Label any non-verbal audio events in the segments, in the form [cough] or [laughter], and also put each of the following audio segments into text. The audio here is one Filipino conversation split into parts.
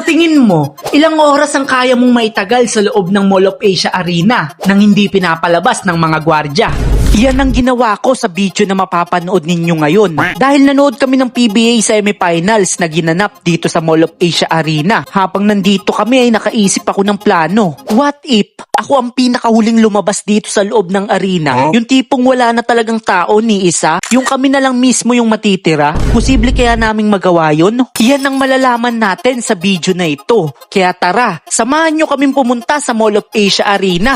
Sa tingin mo, ilang oras ang kaya mong maitagal sa loob ng Mall of Asia Arena nang hindi pinapalabas ng mga gwardya? Iyan ang ginawa ko sa video na mapapanood ninyo ngayon. Dahil nanood kami ng PBA semifinals na ginanap dito sa Mall of Asia Arena. Habang nandito kami ay nakaisip ako ng plano. What if ako ang pinakahuling lumabas dito sa loob ng arena? Yung tipong wala na talagang tao ni isa? Yung kami na lang mismo yung matitira? Posible kaya naming magawa yun? Yan ang malalaman natin sa video na ito. Kaya tara, samahan nyo kaming pumunta sa Mall of Asia Arena.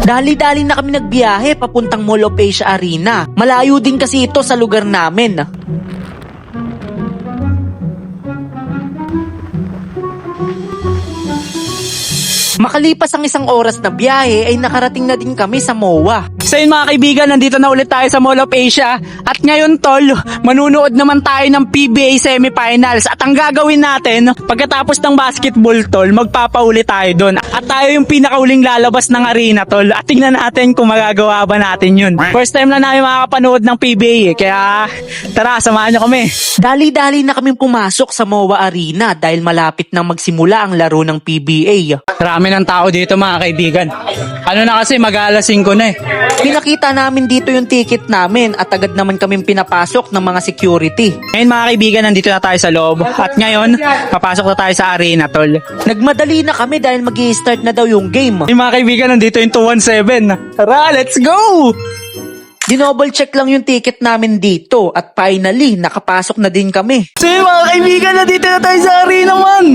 Dali-dali na kami nagbiyahe papuntang Mall of Arena. Malayo din kasi ito sa lugar namin. Makalipas ang isang oras na biyahe ay nakarating na din kami sa MOA. So yun mga kaibigan, nandito na ulit tayo sa Mall of Asia. At ngayon tol, manunood naman tayo ng PBA semifinals. At ang gagawin natin, pagkatapos ng basketball tol, magpapauli tayo doon. At tayo yung pinakauling lalabas ng arena tol. At tingnan natin kung magagawa ba natin yun. First time na namin makakapanood ng PBA. eh. Kaya tara, samahan nyo kami. Dali-dali na kaming pumasok sa MOA Arena dahil malapit nang magsimula ang laro ng PBA. Marami ng tao dito mga kaibigan. Ano na kasi, mag-aalas 5 na eh. Pinakita namin dito yung ticket namin at agad naman kaming pinapasok ng mga security. Ngayon mga kaibigan, nandito na tayo sa loob. At ngayon, papasok na tayo sa arena tol. Nagmadali na kami dahil mag start na daw yung game. Yung mga kaibigan, nandito yung 217. Tara, let's go! Dinoble check lang yung ticket namin dito at finally nakapasok na din kami. So yun, mga kaibigan, nandito na tayo sa arena man!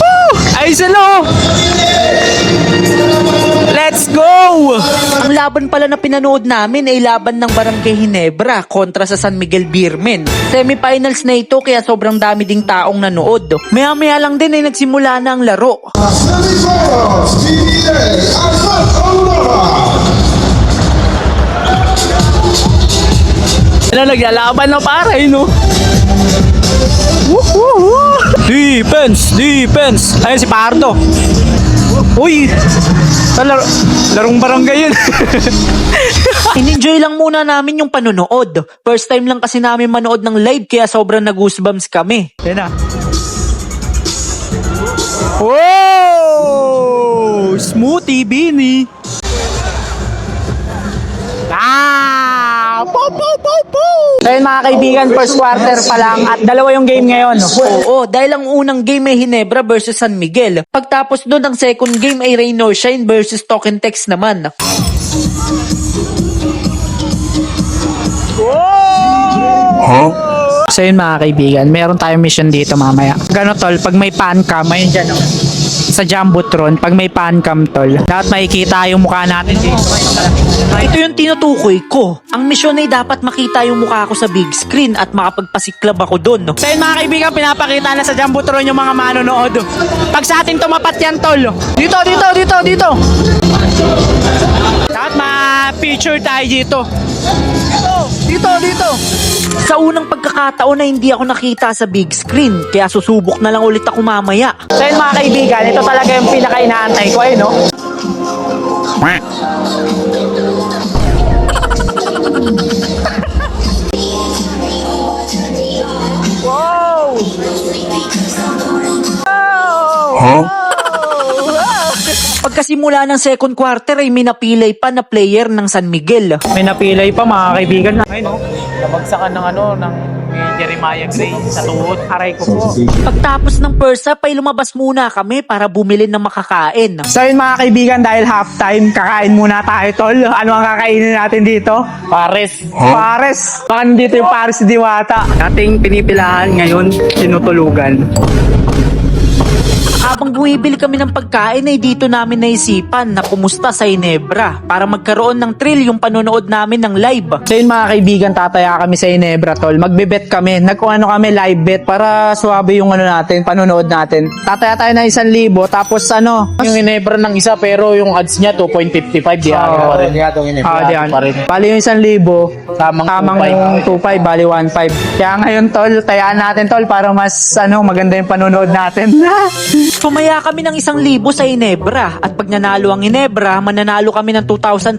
Woo! Ay, salo! Let's go! Ang laban pala na pinanood namin ay laban ng Barangay Hinebra kontra sa San Miguel Beermen. Semifinals na ito kaya sobrang dami ding taong nanood. Maya-maya lang din ay nagsimula na ang laro. Ano, naglalaban na para, eh, no? Woo-hoo-hoo! Defense! Defense! Ayun si Pardo. Uy! Sa laro, larong barangay yun. [laughs] In-enjoy lang muna namin yung panonood. First time lang kasi namin manood ng live kaya sobrang nag-goosebumps kami. Yan na. Wow! Smoothie Bini. Ah! Po, po, po, po! So yun mga kaibigan, first quarter pa lang at dalawa yung game ngayon. Oo, dahil ang unang game ay Hinebra versus San Miguel. Pagtapos doon, ang second game ay Rain or Shine versus Token Text naman. So yun mga kaibigan, meron tayong mission dito mamaya. Gano tol, pag may pan cam, ayun dyan oh. Sa Jumbotron, pag may pan cam tol, dapat makikita yung mukha natin dito. Ito yung tinutukoy ko. Ang misyon ay dapat makita yung mukha ko sa big screen at makapagpasiklab ako doon. No? So yun mga kaibigan, pinapakita na sa Jumbotron yung mga manonood. Pag sa atin tumapat yan tol. Dito, dito, dito, dito. Dapat ma-feature tayo dito. Dito, dito, dito. Sa unang pagkakataon na hindi ako nakita sa big screen, kaya susubok na lang ulit ako mamaya. So yun mga kaibigan, ito talaga yung pinaka-inaantay ko eh, no? Wow! Pagkasimula ng second quarter ay may napilay pa na player ng San Miguel. May napilay pa mga kaibigan na. Ayun, no? Nabagsakan ng ano, ng ni Jeremiah Gray sa tuhod. Aray ko po. Pagtapos ng first half ay lumabas muna kami para bumili ng makakain. So yun mga kaibigan, dahil halftime, kakain muna tayo tol. Ano ang kakainin natin dito? Pares. Pares. Baka nandito yung Pares Diwata. Ating pinipilahan ngayon, tinutulugan. Habang bumibili kami ng pagkain ay dito namin naisipan na pumusta sa Inebra para magkaroon ng thrill yung panonood namin ng live. So yun mga kaibigan, tataya kami sa Inebra tol. Magbebet kami. Nagkuano kami live bet para suwabe yung ano natin, panonood natin. Tataya tayo ng isang libo, tapos ano, Yung Inebra ng isa pero yung odds niya 2.55 di Oo. pa rin. Ah, di pa rin. Bali yung isang libo, Tamang tamang 2.5, 2.5. bali 1.5. Kaya ngayon tol, tayaan natin tol para mas ano, maganda yung panonood natin. [laughs] Sumaya kami ng isang libo sa Inebra at pag nanalo ang Inebra, mananalo kami ng 2,500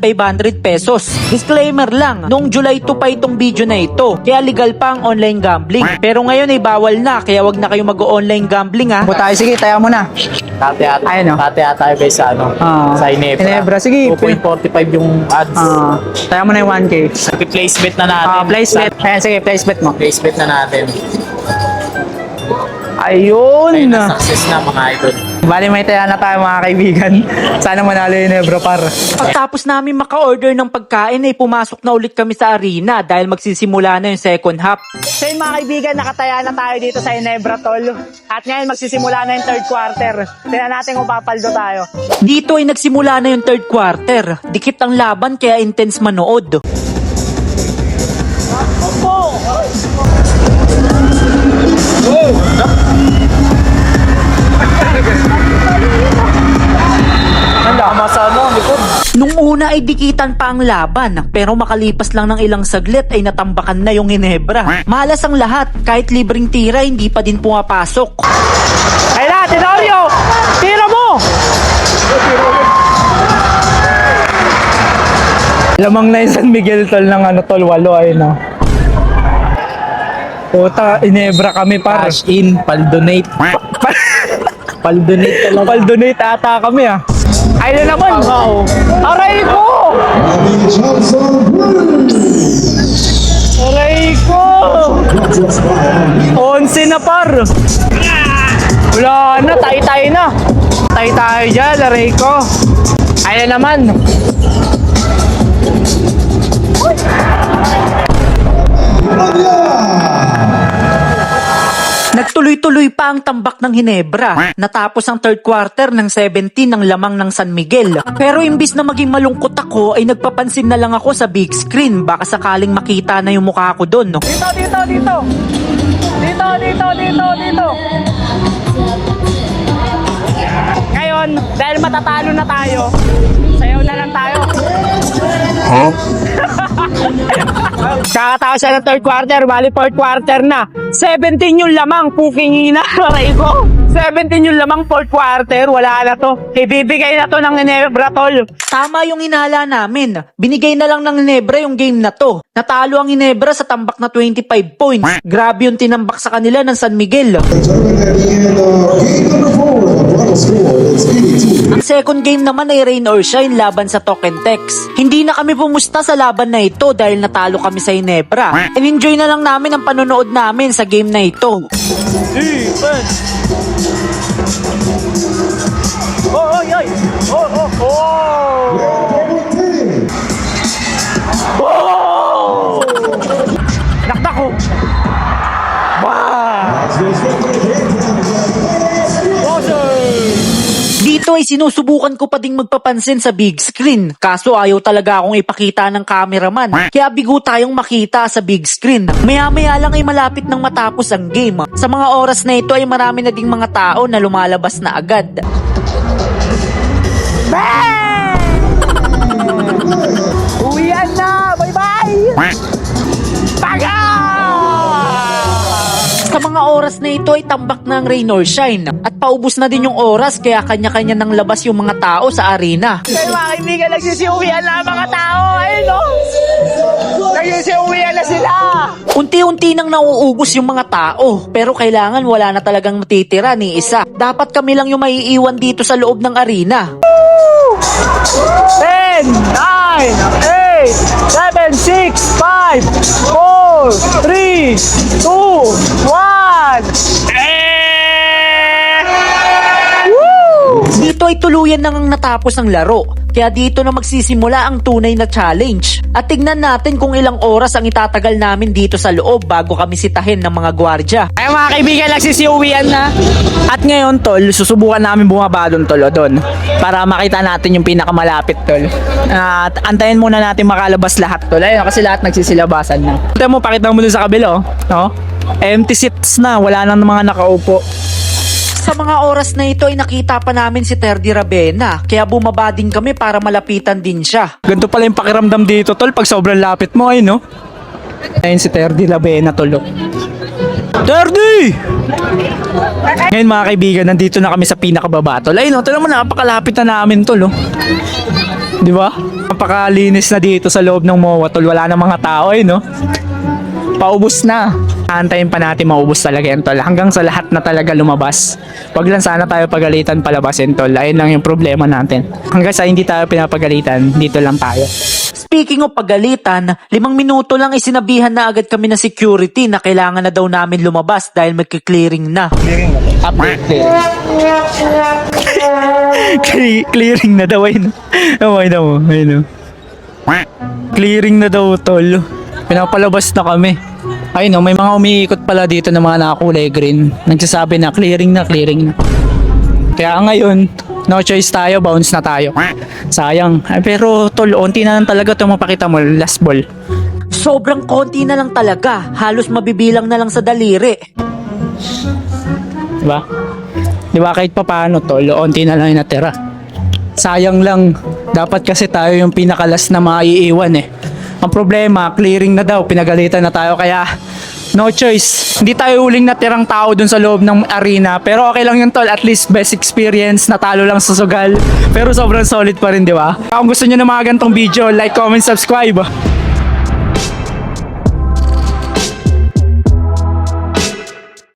pesos. Disclaimer lang, noong July 2 pa itong video na ito, kaya legal pa ang online gambling. Pero ngayon ay bawal na, kaya wag na kayo mag-online gambling ha. Po tayo, sige, taya mo na. Tate ata, Ayun, oh. tate ata tayo guys sa ano, Ah. sa Inebra. Inebra, sige. 2.45 yung ads. Ah, taya mo na yung 1K. Nag-place bet na natin. Ah, place bet. Ayan, sige, place bet mo. Place bet na natin. Ayun! Ayun na, success na mga idol. Bali, may taya na tayo mga kaibigan. Sana manalo yung Nebra par. Pagtapos namin maka-order ng pagkain ay pumasok na ulit kami sa arena dahil magsisimula na yung second half. So yun mga kaibigan, nakataya na tayo dito sa Inebra Tol. At ngayon magsisimula na yung third quarter. Tingnan natin kung papaldo tayo. Dito ay nagsimula na yung third quarter. Dikit ang laban kaya intense manood. Nung una ay dikitan pa ang laban, pero makalipas lang ng ilang saglit ay natambakan na yung Ginebra. Malas ang lahat, kahit libreng tira hindi pa din pumapasok. Ayun na, Tenorio! Tira mo! Lamang na yung San Miguel Tol ng ano Tol, walo ayun na. Puta, Inebra kami par. Cash in, pal-donate. Pal-donate talaga. Pal-donate ata kami ah. Ayun na naman. Aray ko! Aray ko! 11 na par. Wala na, tayo-tayo na. Tayo-tayo dyan, aray ko. Ayun na naman. Nagtuloy-tuloy pa ang tambak ng Hinebra. Natapos ang third quarter ng 17 ng lamang ng San Miguel. Pero imbis na maging malungkot ako ay nagpapansin na lang ako sa big screen. Baka sakaling makita na yung mukha ko doon. Dito, dito, dito. Dito, dito, dito, dito. Ngayon, dahil matatalo na tayo, sayaw na lang tayo. [laughs] Kakatawa siya ng third quarter, bali fourth quarter na. 17 yung lamang, puking ina, aray ko. 17 yung lamang fourth quarter, wala na to. Ibibigay na to ng Inebra, tol. Tama yung inala namin. Binigay na lang ng Ginebra yung game na to. Natalo ang Ginebra sa tambak na 25 points. Grabe yung tinambak sa kanila ng San Miguel. Determined at the end of game number four. The final score is 82. Ang second game naman ay Rain or Shine laban sa Token Tex. Hindi na kami pumusta sa laban na ito dahil natalo kami sa Inebra. And enjoy na lang namin ang panonood namin sa game na ito. Oh, oh, yoy. Oh, oh, oh. Double Ay sinusubukan ko pa ding magpapansin sa big screen. Kaso ayaw talaga akong ipakita ng cameraman. Kaya bigo tayong makita sa big screen. Maya-maya lang ay malapit nang matapos ang game. Sa mga oras na ito ay marami na ding mga tao na lumalabas na agad. [laughs] Uwian na! Bye-bye! Mga oras na ito ay tambak na ang rain or shine. At paubos na din yung oras kaya kanya-kanya nang labas yung mga tao sa arena. Kaya mga kaibigan, nagsisiuwian na ang mga tao. Ayun, no? Nagsisiuwian na sila. Unti-unti nang nauubos yung mga tao, pero kailangan wala na talagang matitira ni isa. Dapat kami lang yung maiiwan dito sa loob ng arena. 10, 9, 8, 7, 6, 5, 4, 3, 2, 1. Eh! Woo! Dito ay tuluyan nang ang natapos ang laro. Kaya dito na magsisimula ang tunay na challenge. At tignan natin kung ilang oras ang itatagal namin dito sa loob bago kami sitahin ng mga gwardya. Ay mga kaibigan, nagsisiuwian na. At ngayon, tol, susubukan namin bumaba doon, tol, o doon. Para makita natin yung pinakamalapit, tol. At antayin muna natin makalabas lahat, tol. Ayun, kasi lahat nagsisilabasan na. Ito mo, pakita mo doon sa kabila, oh. No? Empty seats na, wala nang mga nakaupo. Sa mga oras na ito ay nakita pa namin si Terdy Ravena. Kaya bumaba din kami para malapitan din siya. Ganito pala yung pakiramdam dito, tol, pag sobrang lapit mo, ay, no? Ayun si Terdy Lavena, tol. 30! Ngayon mga kaibigan, nandito na kami sa pinakababa tol. Ayun, tala mo napakalapit na namin tol, oh. Di ba? Napakalinis na dito sa loob ng MOA tol. Wala na mga tao, eh, no? Paubos na. Antayin pa natin maubos talaga yan, tol. Hanggang sa lahat na talaga lumabas. Wag lang sana tayo pagalitan palabasin, tol. Ayun lang yung problema natin. Hanggang sa hindi tayo pinapagalitan, dito lang tayo. Speaking of pagalitan, limang minuto lang isinabihan na agad kami ng security na kailangan na daw namin lumabas dahil magki-clearing na. Update clear. Cle- clearing na daw ayun. Oh, ayun mo, ayun. Clearing na daw tol. Pinapalabas na kami. Ayun oh, may mga umiikot pala dito ng mga nakakulay green. Nagsasabi na clearing na, clearing na. Kaya ngayon, no choice tayo, bounce na tayo. Sayang. Ay, pero tol, onti na lang talaga ito mapakita mo, last ball. Sobrang konti na lang talaga, halos mabibilang na lang sa daliri. Diba? Diba kahit pa paano tol, onti na lang yung natira. Sayang lang, dapat kasi tayo yung pinakalas na maiiwan eh. Ang problema, clearing na daw, pinagalitan na tayo kaya no choice. Hindi tayo huling natirang tao dun sa loob ng arena. Pero okay lang yun tol, at least best experience, natalo lang sa sugal. Pero sobrang solid pa rin, di ba? Kung gusto nyo ng mga gantong video, like, comment, subscribe.